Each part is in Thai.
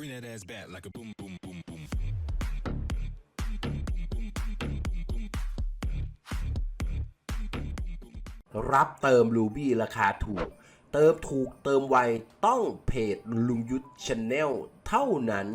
Bring that ass back like a boom, boom, boom, boom. รับเติมรูบี้ราคาถูก เติมถูกเติมไวต้องเพจลุงยุทธชาแนลเท่านั้น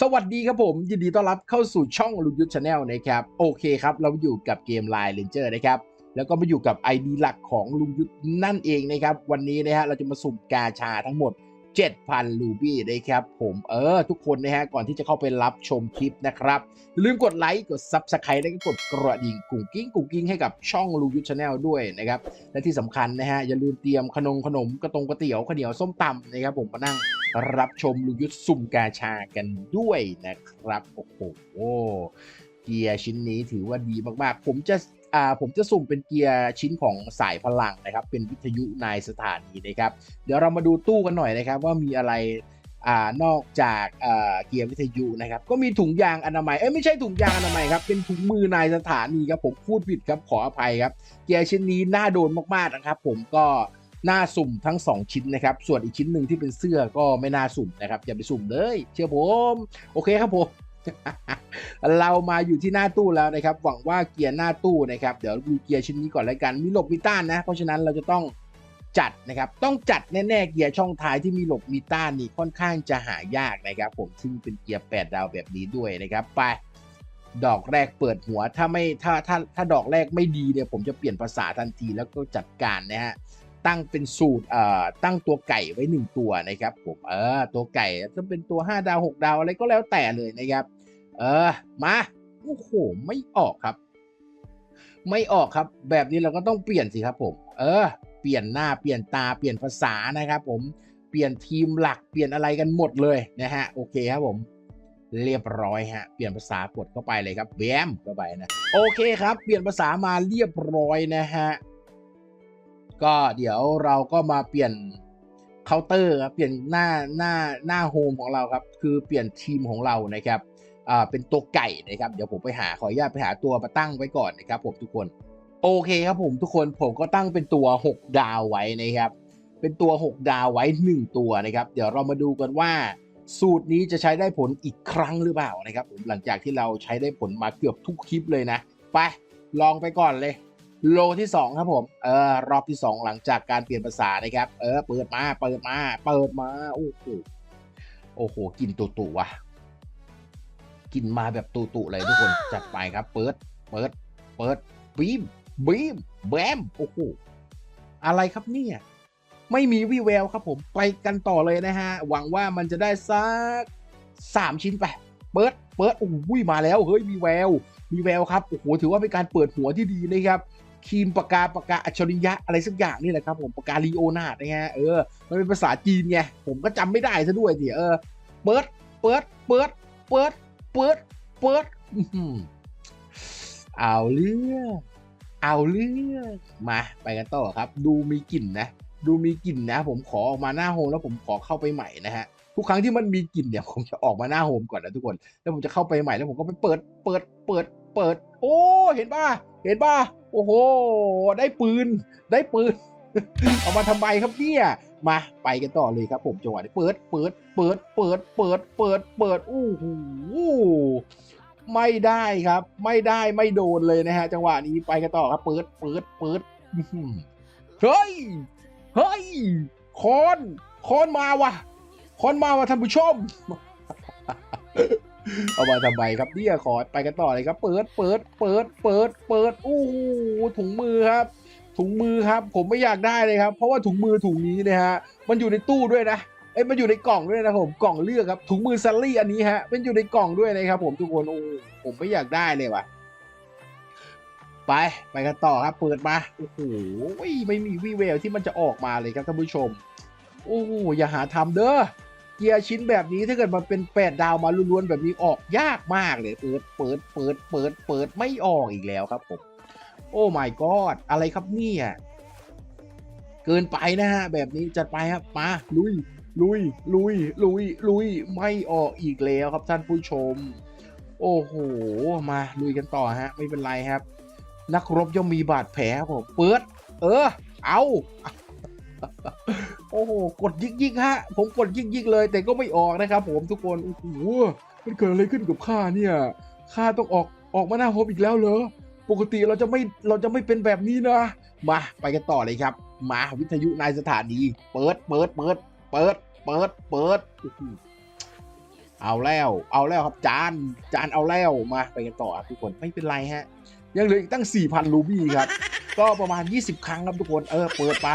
สวัสดีครับผม ยินดีต้อนรับเข้าสู่ช่องลุงยุทธชาแนลนะครับ โอเคครับ เราอยู่กับเกม Line Ranger นะครับ แล้วก็มาอยู่กับ ID หลักของลุงยุทธนั่นเองนะครับ วันนี้นะฮะเราจะมาสุ่มกาชาทั้งหมด 7,000รูบี้นะครับผมเออ ทุกคนนะฮะ ก่อนที่จะเข้าไปรับชมคลิปนะครับอย่าลืมกดไลค์กด Subscribe แล้วก็กดกระดิ่งกุ่งกิ้งกุ่งกิ้งให้กับช่องลุงยุทธชาแนลด้วยนะครับ และที่สำคัญนะฮะ อย่าลืมเตรียมขนมขนมกระตงกระเตี๋ยวข้าวเหนียวส้มตำนะครับผมมานั่งรับชมลุงยุทธสุ่มกาชากันด้วยนะครับ โอ้โหเกียร์ชิ้นนี้ถือว่าดีมากๆ ผมจะ อ่าผมจะสุ่มเป็นเกียร์ชิ้นของสายพลังนะครับ เป็นวิทยุในสถานีนะครับ เดี๋ยวเรามาดูตู้กันหน่อยนะครับ ว่ามีอะไรอ่านอกจากอ่าเกียร์วิทยุนะครับ ก็มีถุงยางอนามัยเอ้ยไม่ใช่ถุงยางอนามัยครับ เป็นถุงมือนายสถานีครับผมพูดผิดครับขออภัยครับ เกียร์ชิ้นนี้น่าโดนมากๆนะครับ ผมก็น่าสุ่มทั้ง 2 ชิ้นนะครับ ส่วนอีกชิ้นหนึ่งที่เป็นเสื้อก็ไม่น่าสุ่มนะครับอย่าไปสุ่มเลย เชื่อผม โอเคครับผม เรามาอยู่ที่หน้าตู้แล้วนะครับ หวังว่าเกียร์หน้าตู้นะครับ เดี๋ยวดูเกียร์ชิ้นนี้ก่อนแล้วกัน มีหลบมีต้านนะ เพราะฉะนั้นเราจะต้องจัดนะครับ ต้องจัดแน่ๆเกียร์ช่องท้ายที่มีหลบมีต้านนี่ค่อนข้างจะหายากนะครับ ผมซึ่งเป็นเกียร์8ดาวแบบนี้ด้วยนะครับ ไป ดอกแรกเปิดหัว ถ้าไม่ถ้าถ้าถ้าดอกแรกไม่ดีเนี่ยผมจะเปลี่ยนภาษาทันทีแล้วก็จัดการนะฮะ ตั้งเป็นสูตรเอ่อตั้งตัวไก่ไว้หนึ่งตัวนะครับผมเออตัวไก่จะเป็นตัว 5 ดาว 6 ดาวอะไรก็แล้วแต่เลยนะครับ เออมาโอ้โหไม่ออกครับ ไม่ออกครับ แบบนี้เราก็ต้องเปลี่ยนสิครับผม เออ เปลี่ยนหน้าเปลี่ยนตาเปลี่ยนภาษานะครับ ผมเปลี่ยนทีมหลักเปลี่ยนอะไรกันหมดเลยนะฮะโอเคครับผมเรียบร้อยฮะ เปลี่ยนภาษากดเข้าไปเลยครับแบมเข้าไปนะ โอเคครับ เปลี่ยนภาษามาเรียบร้อยนะฮะ ก็เดี๋ยวเราก็มาเปลี่ยนเคาน์เตอร์ครับเปลี่ยนหน้าหน้าหน้าโฮมของเราครับ คือเปลี่ยนทีมของเรานะครับอ่าเป็นตัวไก่นะครับ เดี๋ยวผมไปหาขออนุญาตไปหาตัวมาตั้งไว้ก่อนนะครับผมทุกคน โอเคครับผมทุกคนผมก็ตั้งเป็นตัว 6 ดาวไว้นะครับ เป็นตัว 6 ดาวไว้ 1 ตัวนะครับ เดี๋ยวเรามาดูกันว่าสูตรนี้จะใช้ได้ผลอีกครั้งหรือเปล่านะครับผมหลังจากที่เราใช้ได้ผลมาเกือบทุกคลิปเลยนะ ไปลองไปก่อนเลย โลที่ 2 ครับผม เออ รอบที่ 2 หลังจากการเปลี่ยนภาษานะครับ เออ เปิดมา เปิดมา เปิดมา โอ้โห โอ้โห กินตุตุว่ะ กินมาแบบตุตุเลยทุกคน จัดไปครับ เปิด เปิด เปิด บีม บีม แบม โอ้โห อะไรครับเนี่ย ไม่มีวี่แววครับผม ไปกันต่อเลยนะฮะ หวังว่ามันจะได้สักสามชิ้นไป เปิด เปิด โอ้โหมาแล้ว เฮ้ย มีแวว มีแววครับ โอ้โห ถือว่าเป็นการเปิดหัวที่ดีนะครับ ครีมปากกาปากกาอัจฉริยะอะไรสักอย่างนี่แหละครับผมปากกาลีโอนาดนะฮะเออมันเป็นภาษาจีนไงผมก็จำไม่ได้ซะด้วยสิเออเปิดเปิดเปิดเปิดเปิดเปิดอื้อหือเอาเรื่องเอาเรื่องมาไปกันต่อครับ ดูมีกลิ่นนะ ดูมีกลิ่นนะ ผมขอออกมาหน้าโฮมแล้วผมขอเข้าไปใหม่นะฮะทุกครั้งที่มันมีกลิ่นเนี่ยผมจะออกมาหน้าโฮมก่อนนะทุกคน แล้วผมจะเข้าไปใหม่แล้วผมก็ไปเปิดเปิดเปิดเปิด โอ้ เห็นป่ะเห็นป่ะ โอ้โห ได้ปืน ได้ปืน เอามาทำไมครับเนี่ย มาไปกันต่อเลยครับผมจังหวะนี้เปิด เปิด เปิด เปิด เปิด เปิด เปิดอู้หูไม่ได้ครับ ไม่ได้ไม่โดนเลยนะฮะ จังหวะนี้ไปกันต่อครับ เปิด เปิด เปิดเฮ้ย เฮ้ย คอน คอนมาว่ะ คอนมาว่ะท่านผู้ชม เอามาทำไมครับเนี่ยขอไปกันต่อเลยครับ เปิดเปิดเปิดเปิดเปิดโอู้หูถุงมือครับ ถุงมือครับ ผมไม่อยากได้เลยครับ เพราะว่าถุงมือถุงนี้นะฮะมันอยู่ในตู้ด้วยนะเอ้ยมันอยู่ในกล่องด้วยนะผมกล่องเลือกครับถุงมือซัลลี่อันนี้ฮะมันอยู่ในกล่องด้วยนะครับผมทุกคนโอ้ผมไม่อยากได้เลยว่ะไปไปกันต่อครับ เปิดมาโอ้โหไม่มีวี่แววที่มันจะออกมาเลยครับท่านผู้ชม โอ้โหอย่าหาทำเด้อ เกียร์ชิ้นแบบนี้ถ้าเกิดมันเป็นแปดดาวมาล้วนๆแบบนี้ออกยากมากเลย เปิดเปิดเปิดเปิดเปิดไม่ออกอีกแล้วครับผม โอ้ my god อะไรครับเนี่ยเกินไปนะฮะ แบบนี้จัดไปครับมาลุยลุยลุยลุยลุยไม่ออกอีกแล้วครับท่านผู้ชม โอ้โห มาลุยกันต่อฮะ ไม่เป็นไรครับ นักรบย่อมมีบาดแผลครับผมเปิด เออ เอา โอ้โห กดยิกยิกๆฮะ ผมกดยิกยิกๆเลย แต่ก็ไม่ออกนะครับผมทุกคน โอ้โห มันเกิดอะไรขึ้นกับข้าเนี่ย ข้าต้องออกออกมาหน้าโฮมอีกแล้วเหรอ ปกติเราจะไม่เราจะไม่เป็นแบบนี้นะ มาไปกันต่อเลยครับ มาวิทยุนายสถานี เปิดเปิดเปิด เปิด เปิด เปิด เอาแล้ว เอาแล้วครับจาน จานเอาแล้ว มาไปกันต่อครับทุกคน ไม่เป็นไรฮะ ยังเหลืออีกตั้ง4,000รูบี้ครับ ก็ประมาณ 20 ครั้งครับทุกคน เออ เปิดไป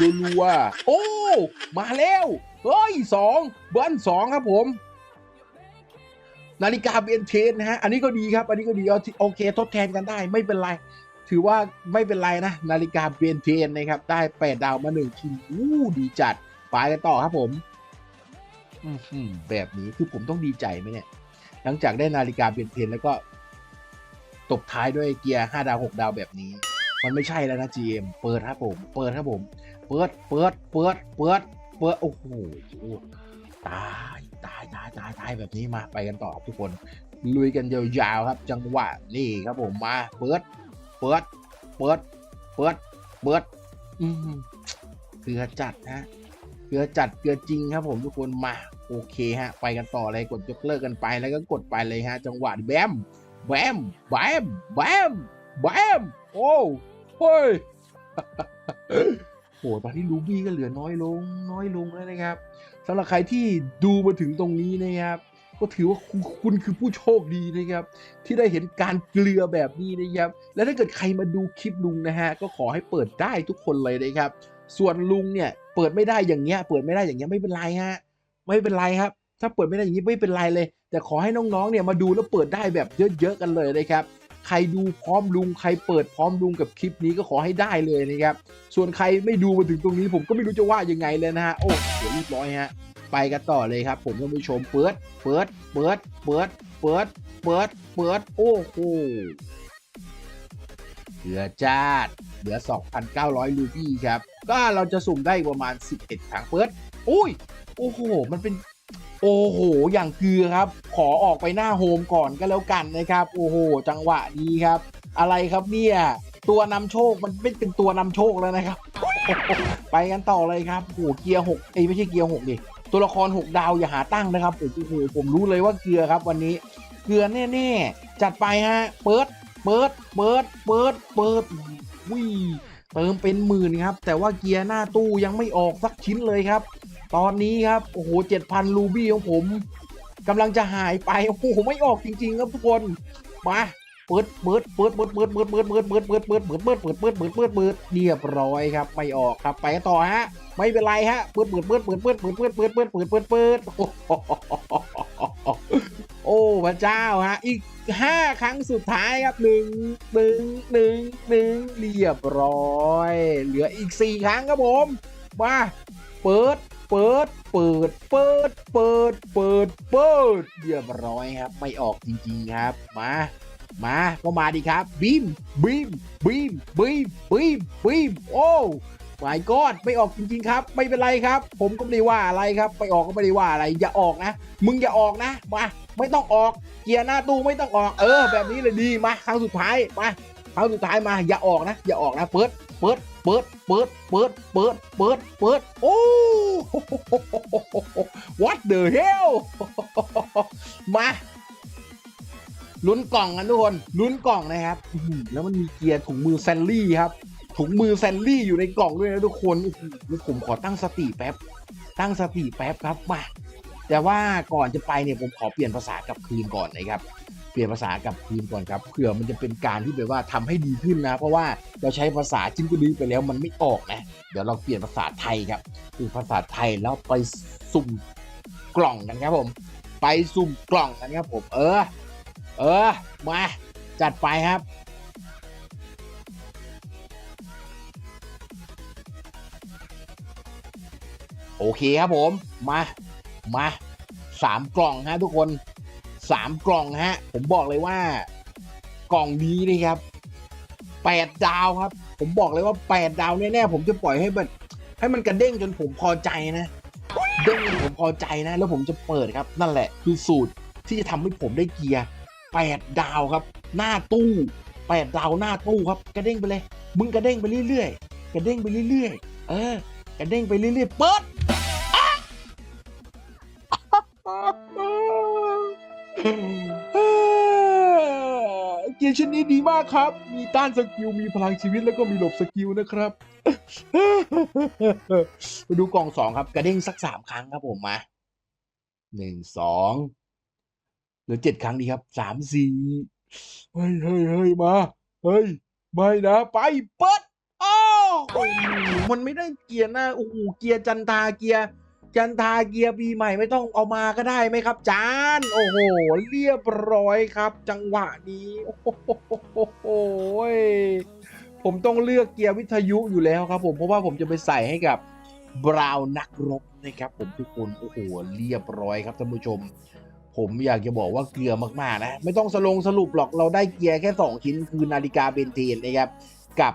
รัวๆโอ้ มาแล้ว เฮ้ยสองเบิ้ลสองครับผม นาฬิกาเบียนเทนนะฮะ อันนี้ก็ดีครับ อันนี้ก็ดีเอาโอเค ทดแทนกันได้ ไม่เป็นไร ถือว่าไม่เป็นไรนะ นาฬิกาเบียนเทนนะครับ ได้แปดดาวมาหนึ่งทีอู้ดีจัด ไปกันต่อครับผมอื้อหือแบบนี้คือผมต้องดีใจไหมเนี่ย หลังจากได้นาฬิกาเบียนเทนแล้วก็ ตบท้ายด้วยเกียร์ห้าดาวหกดาวแบบนี้ มันไม่ใช่แล้วนะ GM เปิดครับผม เปิดครับผม เปิด เปิด เปิด เปิด เปิด โอ้โห ตาย ตาย ตาย ตาย ตาย แบบนี้มา ไปกันต่อทุกคน ลุยกันยาวๆครับ จังหวะนี่ครับผม มา เปิด เปิด เปิด เปิด เปิด อืมเกลือจัดฮะ เกลือจัด เกลือจริงครับผมทุกคน มา โอเคฮะ ไปกันต่อเลย กดยกเลิกกันไป แล้วก็กดไปเลยฮะ จังหวะแบม แบม แบม แบม แบม โอ้ ฮ้ยโหตอนนี้ลูบี้ก็เหลือน้อยลง น้อยลงแล้วนะครับสำหรับใครที่ดูมาถึงตรงนี้นะครับ ก็ถือว่าคุณคุณคือผู้โชคดีนะครับ ที่ได้เห็นการเกลือแบบนี้นะครับ และถ้าเกิดใครมาดูคลิปลุงนะฮะก็ขอให้เปิดได้ทุกคนเลยนะครับ ส่วนลุงเนี่ยเปิดไม่ได้อย่างเงี้ย เปิดไม่ได้อย่างเงี้ยไม่เป็นไรฮะไม่เป็นไรครับ ถ้าเปิดไม่ได้อย่างนี้ไม่เป็นไรเลย แต่ขอให้น้องๆเนี่ยมาดูแล้วเปิดได้แบบเยอะๆกันเลยนะครับ ใครดูพร้อมลุงใครเปิดพร้อมลุงกับคลิปนี้ก็ขอให้ได้เลยนะครับ ส่วนใครไม่ดูมาถึงตรงนี้ผมก็ไม่รู้จะว่ายังไงเลยนะฮะ โอ้เดี๋ยวเรียบร้อยฮะ ไปกันต่อเลยครับ ผมท่านผู้ชมเปิด เปิด เปิด เปิด เปิด เปิด เปิด โอ้โหเหลือจ้าดเหลือ 2,900รูปี้ครับ ก็เราจะสุ่มได้ประมาณ 11 ครั้งเปิด อุ้ย โอ้โห มันเป็น โอ้โห อย่างเกลือครับ ขอออกไปหน้าโฮมก่อนก็แล้วกันนะครับ โอ้โห จังหวะนี้ครับ อะไรครับเนี่ย ตัวนำโชคมันไม่เป็นตัวนำโชคแล้วนะครับ ไปกันต่อเลยครับโอ้โหเกียร์หกเอ้ยไม่ใช่เกียร์หกดิ ตัวละครหกดาวอย่าหาตั้งนะครับโอ้โหผมรู้เลยว่าเกลือครับวันนี้ เกลือแน่ๆ จัดไปฮะ เปิด เปิด เปิด เปิด เปิดวิ่เติมเป็นหมื่นครับ แต่ว่าเกียร์หน้าตู้ยังไม่ออกสักชิ้นเลยครับ ตอนนี้ครับ โอ้โหเจ็ดพันรูบี้ของผมกำลังจะหายไป โอ้โห ไม่ออกจริง ๆ ครับทุกคน มาเปิดเปิดเปิดเปิดเปิดเปิดเปิดเปิดเปิดเปิดเปิดเปิดเปิดเปิดเปิดเปิดเปิดเปิดเรียบร้อยครับ ไม่ออกครับ ไปต่อฮะ ไม่เป็นไรฮะ เปิดเปิดเปิดเปิดเปิดเปิดเปิดเปิดเปิดเปิดเปิดเปิดโอ้พระเจ้าฮะ อีกห้าครั้งสุดท้ายครับหนึ่งหนึ่งหนึ่งหนึ่งเรียบร้อย เหลืออีกสี่ครั้งครับผม มา เปิด ปิด เปิด เปิด เปิด เปิด เปิดเรียบร้อยครับ ไม่ออกจริงๆครับ มา มาก็มาดีครับ บีม บีม บีม บีม บีม บีม โอ้ไม่กอดไม่ออกจริงๆครับ ไม่เป็นไรครับ ผมก็ไม่ได้ว่าอะไรครับ ไปออกก็ไม่ได้ว่าอะไร อย่าออกนะ มึงอย่าออกนะ มา ไม่ต้องออก เกียร์หน้าตู้ไม่ต้องออก เออ แบบนี้เลยดี มา ครั้งสุดท้าย มา ครั้งสุดท้ายมา อย่าออกนะ อย่าออกนะ เปิด เปิด เปิด เปิด เปิด เปิด เปิด เปิด โอ้ what the hell มาลุ้นกล่องกันทุกคนลุ้นกล่องนะครับแล้วมันมีเกียร์ถุงมือแซนลี่ครับ ถุงมือแซนลี่อยู่ในกล่องด้วยนะทุกคนผมขอตั้งสติแป๊บ ตั้งสติแป๊บครับมาแต่ว่าก่อนจะไปเนี่ยผมขอเปลี่ยนภาษากลับคืนก่อนนะครับ เปลี่ยนภาษากับคืนก่อนครับเผื่อมันจะเป็นการที่แบบว่าทำให้ดีขึ้นนะ เพราะว่าเราใช้ภาษาจิ้มกุดีไปแล้วมันไม่ออกนะ เดี๋ยวเราเปลี่ยนภาษาไทยครับคือภาษาไทยแล้วไปสุ่มกล่องกันครับผม ไปสุ่มกล่องกันครับผม เออ เออ มาจัดไปครับโอเคครับผม มา มาสามกล่องฮะทุกคน สามกล่องฮะ ผมบอกเลยว่ากล่องนี้นี่ครับแปดดาวครับ ผมบอกเลยว่าแปดดาวแน่ๆผมจะปล่อยให้มันให้มันกระเด้งจนผมพอใจนะเด้งจนผมพอใจนะ แล้วผมจะเปิดครับ นั่นแหละคือสูตรที่จะทำให้ผมได้เกียร์แปดดาวครับ หน้าตู้แปดดาวหน้าตู้ครับ กระเด้งไปเลย มึงกระเด้งไปเรื่อยๆกระเด้งไปเรื่อยๆเออกระเด้งไปเรื่อยๆเปิด ชิ้นนี้ดีมากครับ มีต้านสกิล มีพลังชีวิตแล้วก็มีหลบสกิลนะครับ มาดูกล่องสองครับ กระเด้งสักสามครั้งครับผมมาหนึ่งสองหลือเจ็ดครั้งดีครับสามสี่เฮ้ยเฮ้ยเฮ้ยมา เฮ้ย ไม่นะ ไปเปิดอ้าวโอ้มันไม่ได้เกียร์หน้าโอ้โหเกียร์จันทาเกียร์ จันทาเกียร์ปีใหม่ไม่ต้องเอามาก็ได้ไหมครับ จาน โอ้โห เรียบร้อยครับ จังหวะนี้ โอ้โหผมต้องเลือกเกียร์วิทยุอยู่แล้วครับ ผมเพราะว่าผมจะไปใส่ให้กับบราวนักรบนะครับ ผมทุกคนโอ้โหเรียบร้อยครับท่านผู้ชม ผมอยากจะบอกว่าเกลือมากๆนะ ไม่ต้องสลงสรุปหรอกเราได้เกียร์แค่ 2 ชิ้นคือนาฬิกาเบนเทนนะครับ กับ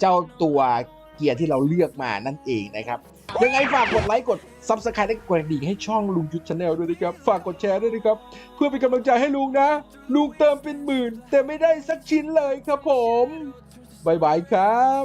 เจ้าตัว เกียร์ที่เราเลือกมานั่นเองนะครับยังไงฝากกดไลค์กด Subscribe และกดกระดิ่งให้ช่องลุงยุทธชาแนลด้วยนะครับ ฝากกดแชร์ด้วยนะครับ เพื่อเป็นกำลังใจให้ลุงนะ ลุงเติมเป็นหมื่น แต่ไม่ได้สักชิ้นเลยครับผมบายบายครับ